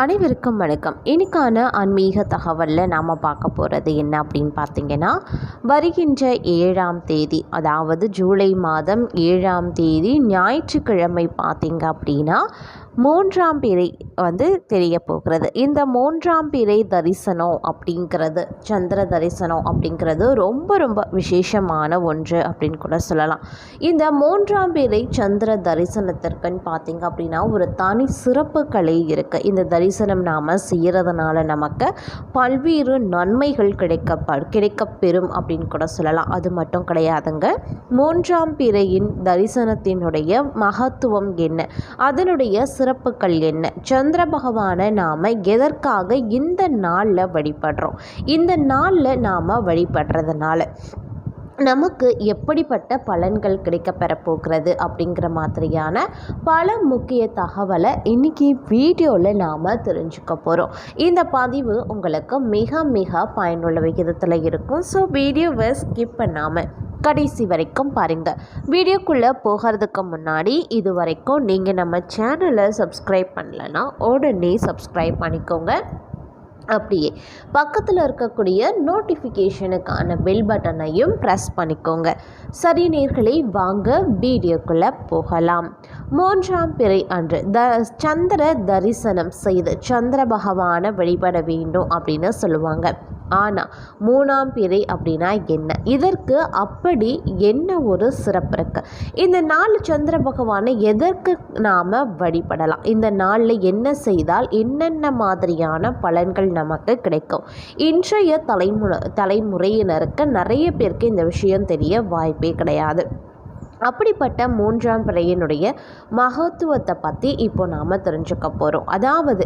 அனைவருக்கும் வணக்கம். இன்னைக்கான ஆன்மீக தகவலில் நாம் பார்க்க போகிறது என்ன அப்படின்னு பார்த்தீங்கன்னா வருகின்ற ஏழாம் தேதி அதாவது ஜூலை மாதம் ஏழாம் தேதி ஞாயிற்றுக்கிழமை பார்த்தீங்க அப்படின்னா மூன்றாம் பிறை வந்து தெரிய போகிறது இந்த மூன்றாம் பிறை தரிசனம் அப்படிங்கிறது சந்திர தரிசனம் அப்படிங்கிறது ரொம்ப ரொம்ப விசேஷமான ஒன்று அப்படின்னு கூட சொல்லலாம். இந்த மூன்றாம் பிறை சந்திர தரிசனத்திற்குன்னு பார்த்தீங்க அப்படின்னா ஒரு தனி சிறப்புகளே இருக்குது இந்த தரிசனம் நாம் செய்கிறதுனால நமக்கு பல்வேறு நன்மைகள் கிடைக்க கிடைக்கப்பெறும் அப்படின்னு கூட சொல்லலாம். அது மட்டும் கிடையாதுங்க. மூன்றாம் பிறையின் தரிசனத்தினுடைய மகத்துவம் என்ன? அதனுடைய சிறப்புகள் என்ன? சந்திர பகவானை நாம் எதற்காக இந்த நாளில் வழிபடுறோம்? இந்த நாளில் நாம் வழிபடுறதுனால நமக்கு எப்படிப்பட்ட பலன்கள் கிடைக்கப்பெற போகிறது அப்படிங்கிற மாதிரியான பல முக்கிய தகவலை இன்றைக்கி வீடியோவில் நாம் தெரிஞ்சுக்க போகிறோம் இந்த பதிவு உங்களுக்கு மிக மிக பயனுள்ள விகிதத்தில் இருக்கும். ஸோ வீடியோவை ஸ்கிப் பண்ணாமல் கடைசி வரைக்கும் பாருங்கள் வீடியோக்குள்ளே போகிறதுக்கு முன்னாடி இது வரைக்கும் நீங்கள் நம்ம சேனலை சப்ஸ்கிரைப் பண்ணலைன்னா உடனே சப்ஸ்கிரைப் பண்ணிக்கோங்க. அப்படியே பக்கத்தில் இருக்கக்கூடிய நோட்டிஃபிகேஷனுக்கான பெல் பட்டனையும் ப்ரெஸ் பண்ணிக்கோங்க. சரி நேர்களை வாங்க வீடியோக்குள்ளே போகலாம். மூன்றாம் பிறை அன்று த சந்திர தரிசனம் செய்து சந்திர பகவானை வழிபட வேண்டும் அப்படின்னு சொல்லுவாங்க. ஆனால் மூணாம் பிறை அப்படின்னா என்ன? இதற்கு அப்படி என்ன ஒரு சிறப்பு இருக்கு இந்த நாலு சந்திர பகவானை எதற்கு நாம் வழிபடலாம்? இந்த நாளில் என்ன செய்தால் என்னென்ன மாதிரியான பலன்கள் நமக்கு கிடைக்கும்? இன்றைய தலைமுறை தலைமுறையினருக்கு நிறைய பேருக்கு இந்த விஷயம் தெரிய வாய்ப்பே கிடையாது. அப்படிப்பட்ட மூன்றாம் பிறையினுடைய மகத்துவத்தை பற்றி இப்போ நாம் தெரிஞ்சுக்க போகிறோம் அதாவது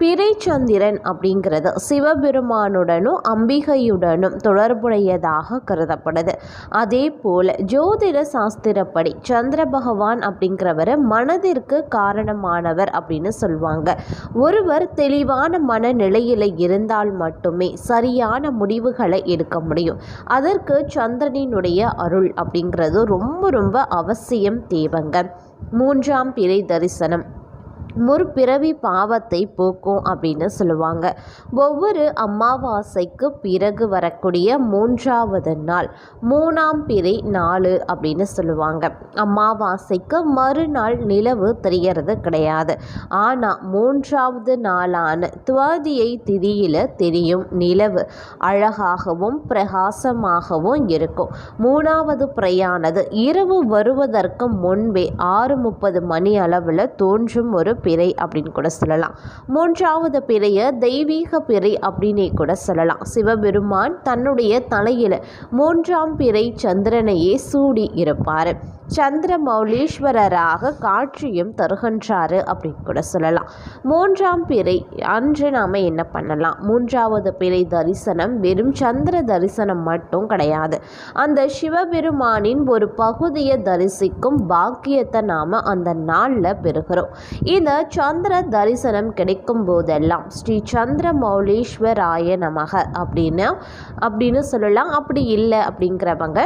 பிறைச்சந்திரன் அப்படிங்கிறது சிவபெருமானுடனும் அம்பிகையுடனும் தொடர்புடையதாக கருதப்படுது. அதே போல் ஜோதிட சாஸ்திரப்படி சந்திர பகவான் அப்படிங்கிறவர் மனதிற்கு காரணமானவர் அப்படின்னு சொல்லுவாங்க ஒருவர் தெளிவான மனநிலையில் இருந்தால் மட்டுமே சரியான முடிவுகளை எடுக்க முடியும். அதற்கு சந்திரனினுடைய அருள் அப்படிங்கிறது ரொம்ப ரொம்ப அவசியம் தேவைங்க. மூன்றாம் பிறை தரிசனம். முற்பிறவி பாவத்தை போக்கும் அப்படின்னு சொல்லுவாங்க. ஒவ்வொரு அமாவாசைக்கு பிறகு வரக்கூடிய மூன்றாவது நாள் மூணாம் பிறை நாலு அப்படின்னு சொல்லுவாங்க. அமாவாசைக்கு மறுநாள் நிலவு தெரியறது கிடையாது. ஆனால் மூன்றாவது நாளான துவாதியை திதியில் தெரியும் நிலவு. அழகாகவும் பிரகாசமாகவும் இருக்கும். மூணாவது பிறையானது இரவு வருவதற்கு முன்பே ஆறு முப்பது மணி அளவில் தோன்றும் ஒரு பிறை அப்படின்னு கூட சொல்லலாம். மூன்றாவது பிறையை தெய்வீக பிறை அப்படின்னே கூட சொல்லலாம். சிவபெருமான் தன்னுடைய தலையில் மூன்றாம் பிறை சந்திரனையே சூடி இருப்பார். சந்திர மௌலீஸ்வரராக காட்சியும் தருகின்றாரு அப்படின்னு கூட சொல்லலாம். மூன்றாம் பிறை அன்று நாம் என்ன பண்ணலாம்? மூன்றாவது பிறை தரிசனம் வெறும் சந்திர தரிசனம் மட்டும் கிடையாது. அந்த சிவபெருமானின் ஒரு பகுதியை தரிசிக்கும் பாக்கியத்தை நாம் அந்த நாளில் பெறுகிறோம். இந்த சந்திர தரிசனம் கிடைக்கும் போதெல்லாம் ஸ்ரீ சந்திர மௌலீஸ்வராய நமக அப்படின்னு அப்படின்னு சொல்லலாம். அப்படி இல்லை அப்படிங்கிறவங்க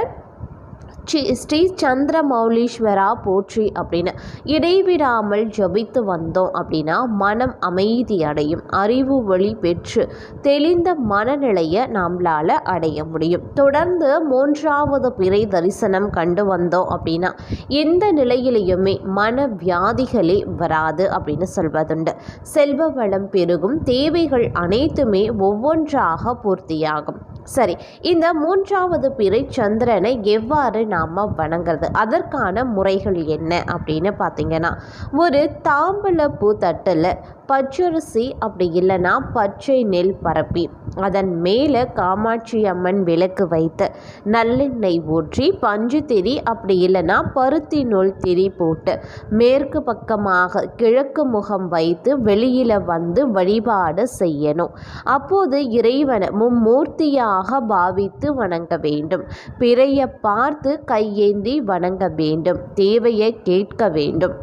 ஸ்ரீ ஸ்ரீ சந்திர மௌலீஸ்வரா போற்றி அப்படின்னு. இடைவிடாமல் ஜபித்து வந்தோம் அப்படின்னா மனம் அமைதி அடையும் அறிவு வழி பெற்று தெளிந்த மனநிலையை நம்மளால் அடைய முடியும். தொடர்ந்து மூன்றாவது பிறை தரிசனம் கண்டு வந்தோம் அப்படின்னா எந்த நிலையிலையுமே மன வியாதிகளே வராது அப்படின்னு சொல்வதுண்டு. செல்வ வளம் பெருகும். தேவைகள் அனைத்துமே ஒவ்வொன்றாக பூர்த்தியாகும். சரி இந்த மூன்றாவது பிறை சந்திரனை எவ்வாறு நாம் வணங்குறது. அதற்கான முறைகள் என்ன? அப்படின்னு பார்த்தீங்கன்னா ஒரு தாம்பல பூ தட்டில் பச்சரிசி அப்படி இல்லைன்னா பச்சை நெல் பரப்பி. அதன் மேலே காமாட்சி அம்மன் விளக்கு வைத்து நல்லெண்ணெய் ஊற்றி பஞ்சு திரி அப்படி இல்லைன்னா பருத்தி நூல் திரி போட்டு மேற்கு பக்கமாக கிழக்கு முகம் வைத்து வெளியில் வந்து வழிபாடு செய்யணும். அப்போது இறைவனை மும்மூர்த்தியாக பாவித்து வணங்க வேண்டும். பிறைய பார்த்து கையேந்தி வணங்க வேண்டும். தேவையை கேட்க வேண்டும்.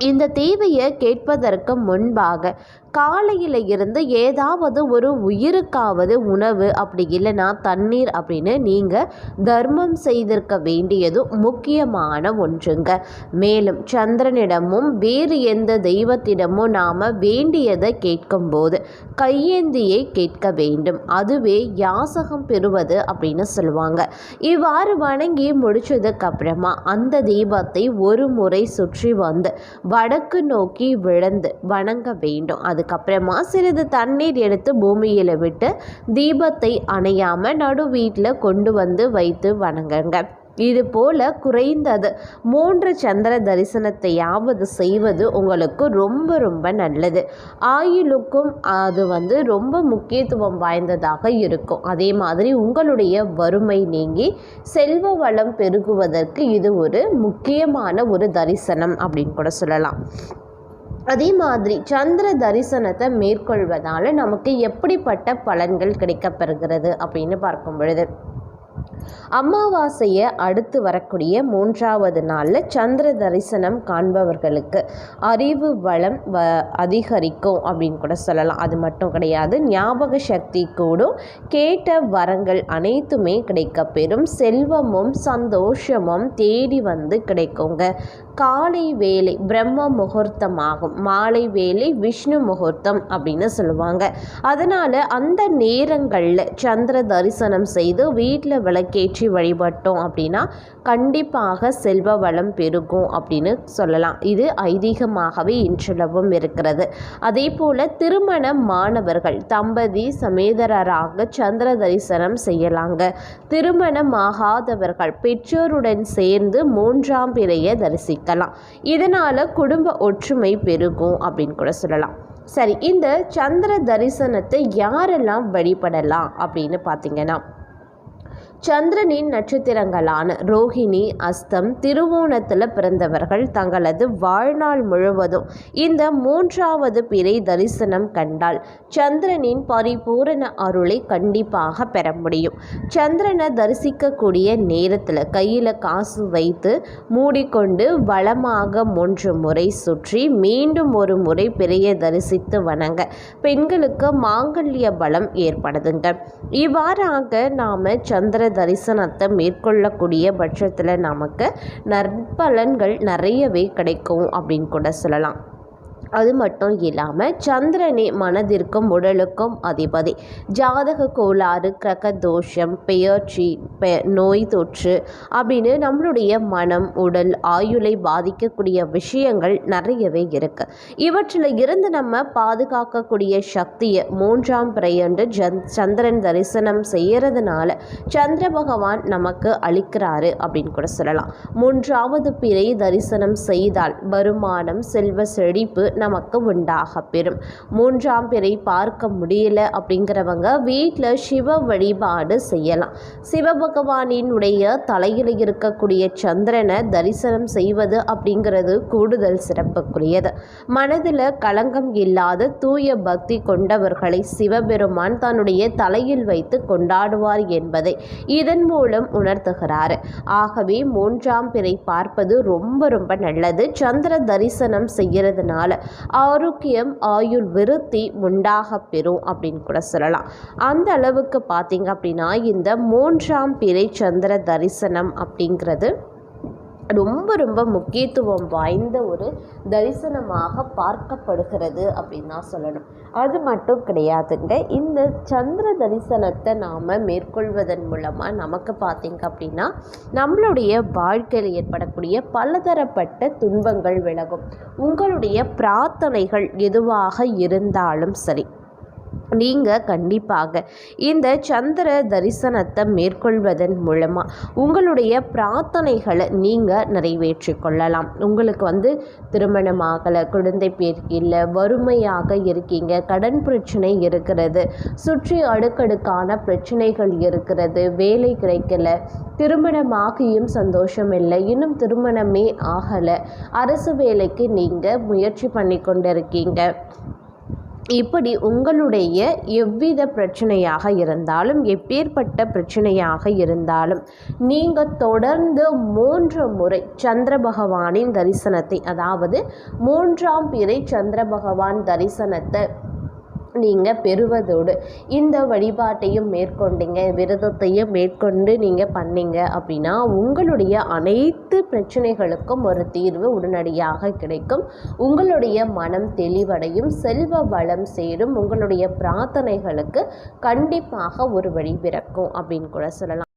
இந்த தேவையை கேட்பதற்கு முன்பாக காலையில் இருந்து ஏதாவது ஒரு உயிருக்காவது உணவு அப்படி இல்லைன்னா தண்ணீர் அப்படின்னு நீங்கள் தர்மம் செய்திருக்க வேண்டியதும் முக்கியமான ஒன்றுங்க. மேலும் சந்திரனிடமும் வேறு எந்த தெய்வத்திடமும் நாம் வேண்டியதை கேட்கும்போது கையேந்தியை கேட்க வேண்டும். அதுவே யாசகம் பெறுவது அப்படின்னு சொல்லுவாங்க. இவ்வாறு வணங்கி முடிச்சதுக்கு அப்புறமா அந்த தீபத்தை ஒரு முறை சுற்றி வந்து வடக்கு நோக்கி விழுந்து வணங்க வேண்டும். அது அதுக்கப்புறமா சிறிது தண்ணீர் எடுத்து பூமியில் விட்டு தீபத்தை அணையாமல் நடு வீட்டில் கொண்டு வந்து வைத்து வணங்குங்க. இது போல குறைந்தது மூன்று சந்திர தரிசனத்தையாவது செய்வது உங்களுக்கு ரொம்ப ரொம்ப நல்லது. ஆயுளுக்கும் அது வந்து ரொம்ப முக்கியத்துவம் வாய்ந்ததாக இருக்கும். அதே மாதிரி உங்களுடைய வறுமை நீங்கி செல்வ வளம் பெருகுவதற்கு இது ஒரு முக்கியமான ஒரு தரிசனம் அப்படின்னு கூட சொல்லலாம். அதே மாதிரி சந்திர தரிசனத்தை மேற்கொள்வதால் நமக்கு எப்படிப்பட்ட பலன்கள் கிடைக்கப்பெறுகிறது அப்படின்னு பார்க்கும் பொழுது அமாவாசையை அடுத்து வரக்கூடிய மூன்றாவது நாளில் சந்திர தரிசனம் காண்பவர்களுக்கு அறிவு வளம் வ அதிகரிக்கும் அப்படின்னு கூட சொல்லலாம். அது மட்டும் கிடையாது ஞாபக சக்தி கூடும். கேட்ட வரங்கள் அனைத்துமே கிடைக்கப்பெறும். செல்வமும் சந்தோஷமும் தேடி வந்து கிடைக்குங்க. காலை வேலை பிரம்ம முகூர்த்தமாகும். மாலை வேலை விஷ்ணு முகூர்த்தம் அப்படின்னு சொல்லுவாங்க. அதனால் அந்த நேரங்களில் சந்திர தரிசனம் செய்து வீட்டில் விளக்கேற்றி வழிபட்டோம் அப்படின்னா கண்டிப்பாக செல்வ வளம் பெருகும் அப்படின்னு சொல்லலாம். இது ஐதீகமாகவே இன்றளவும் இருக்கிறது. அதே போல் திருமண மாணவர்கள் தம்பதி சமேதரராக சந்திர தரிசனம் செய்யலாங்க. திருமணமாகாதவர்கள் பெற்றோருடன் சேர்ந்து மூன்றாம் பிறையை தரிசிக்கலாம். இதனால் குடும்ப ஒற்றுமை பெருகும் அப்படின்னு கூட சொல்லலாம். சரி இந்த சந்திர தரிசனத்தை யாரெல்லாம் வழிபடலாம் அப்படின்னு பார்த்தீங்கன்னா சந்திரனின் நட்சத்திரங்களான ரோஹிணி அஸ்தம் திருவோணத்தில் பிறந்தவர்கள் தங்களது வாழ்நாள் முழுவதும் இந்த மூன்றாவது பிறை தரிசனம் கண்டால் சந்திரனின் பரிபூரண அருளை கண்டிப்பாக பெற முடியும். சந்திரனை தரிசிக்கக்கூடிய நேரத்தில் கையில் காசு வைத்து மூடிக்கொண்டு வளமாக மூன்று முறை சுற்றி மீண்டும் ஒரு முறை பிறையை தரிசித்து வணங்க பெண்களுக்கு மாங்கல்ய பலம் ஏற்படுதுங்க. இவ்வாறாக நாம் சந்திர தரிசனத்தை மேற்கொள்ளக்கூடிய பட்சத்தில் நமக்கு நற்பலன்கள் நிறையவே கிடைக்கும் அப்படின்னு கூட சொல்லலாம். அது மட்டும் இல்லாமல் சந்திரனே மனதிற்கும் உடலுக்கும் அதிபதி. ஜாதக கோளாறு கிரக தோஷம் பெயர்ச்சி பெ நோய் தொற்று அப்படின்னு நம்மளுடைய மனம் உடல் ஆயுளை பாதிக்கக்கூடிய விஷயங்கள் நிறையவே இருக்குது இவற்றில் இருந்து நம்ம பாதுகாக்கக்கூடிய சக்தியை மூன்றாம் பிறையன்று ஜந் சந்திரன் தரிசனம் செய்கிறதுனால சந்திர பகவான் நமக்கு அளிக்கிறாரு அப்படின்னு கூட சொல்லலாம். மூன்றாவது பிறை தரிசனம் செய்தால் வருமானம் செல்வ செழிப்பு நமக்கு உண்டாக பெறும். மூன்றாம் பிறை பார்க்க முடியல அப்படிங்கிறவங்க வீட்டில் சிவ வழிபாடு செய்யலாம். சிவபகவானினுடைய தலையில் இருக்கக்கூடிய சந்திரனை தரிசனம் செய்வது அப்படிங்கிறது கூடுதல் சிறப்புக்குரியது. மனதில் களங்கம் இல்லாத தூய பக்தி கொண்டவர்களை சிவபெருமான் தன்னுடைய தலையில் வைத்து கொண்டாடுவார் என்பதை இதன் மூலம் உணர்த்துகிறார். ஆகவே மூன்றாம் பிறை பார்ப்பது ரொம்ப ரொம்ப நல்லது. சந்திர தரிசனம் செய்கிறதுனால ஆரோக்கியம் ஆயுள் விருத்தி உண்டாக பெறும் அப்படின்னு கூட சொல்லலாம். அந்த அளவுக்கு பார்த்தீங்க அப்படின்னா இந்த மூன்றாம் பிறை சந்திர தரிசனம் அப்படிங்கிறது ரொம்ப ரொம்ப முக்கியத்துவம் வாய்ந்த ஒரு தரிசனமாக பார்க்கப்படுகிறது அப்படின்னு தான் சொல்லணும். அது மட்டும் கிடையாதுங்க. இந்த சந்திர தரிசனத்தை நாம் மேற்கொள்வதன் மூலமாக நமக்கு பார்த்திங்க அப்படின்னா நம்மளுடைய வாழ்க்கையில் ஏற்படக்கூடிய பலதரப்பட்ட துன்பங்கள் விலகும். உங்களுடைய பிரார்த்தனைகள் எதுவாக இருந்தாலும் சரி. நீங்கள் கண்டிப்பாக இந்த சந்திர தரிசனத்தை மேற்கொள்வதன் மூலமாக உங்களுடைய பிரார்த்தனைகளை நீங்கள் நிறைவேற்றி கொள்ளலாம். உங்களுக்கு வந்து திருமணமாகலை குழந்தை பேர் இல்லை வறுமையாக இருக்கீங்க கடன் பிரச்சனை இருக்கிறது சுற்றி அடுக்கடுக்கான பிரச்சனைகள் இருக்கிறது வேலை கிடைக்கல திருமணமாகியும் சந்தோஷம் இல்லை இன்னும் திருமணமே ஆகலை அரசு வேலைக்கு நீங்கள் முயற்சி பண்ணி கொண்டிருக்கீங்க. இப்படி உங்களுடைய எவ்வித பிரச்சனையாக இருந்தாலும் எப்பேற்பட்ட பிரச்சனையாக இருந்தாலும் நீங்கள் தொடர்ந்து மூன்று முறை சந்திர பகவானின் தரிசனத்தை அதாவது மூன்றாம் பிறை சந்திர பகவான் தரிசனத்தை நீங்கள் பெறுவதோடு இந்த வழிபாட்டையும் மேற்கொண்டீங்க விரதத்தையும் மேற்கொண்டு நீங்கள் பண்ணீங்க அப்படின்னா உங்களுடைய அனைத்து பிரச்சனைகளுக்கும் ஒரு தீர்வு உடனடியாக கிடைக்கும். உங்களுடைய மனம் தெளிவடையும் செல்வ வளம் சேரும் உங்களுடைய பிரார்த்தனைகளுக்கு கண்டிப்பாக ஒரு வழி பிறக்கும் அப்படின்னு கூட சொல்லலாம்.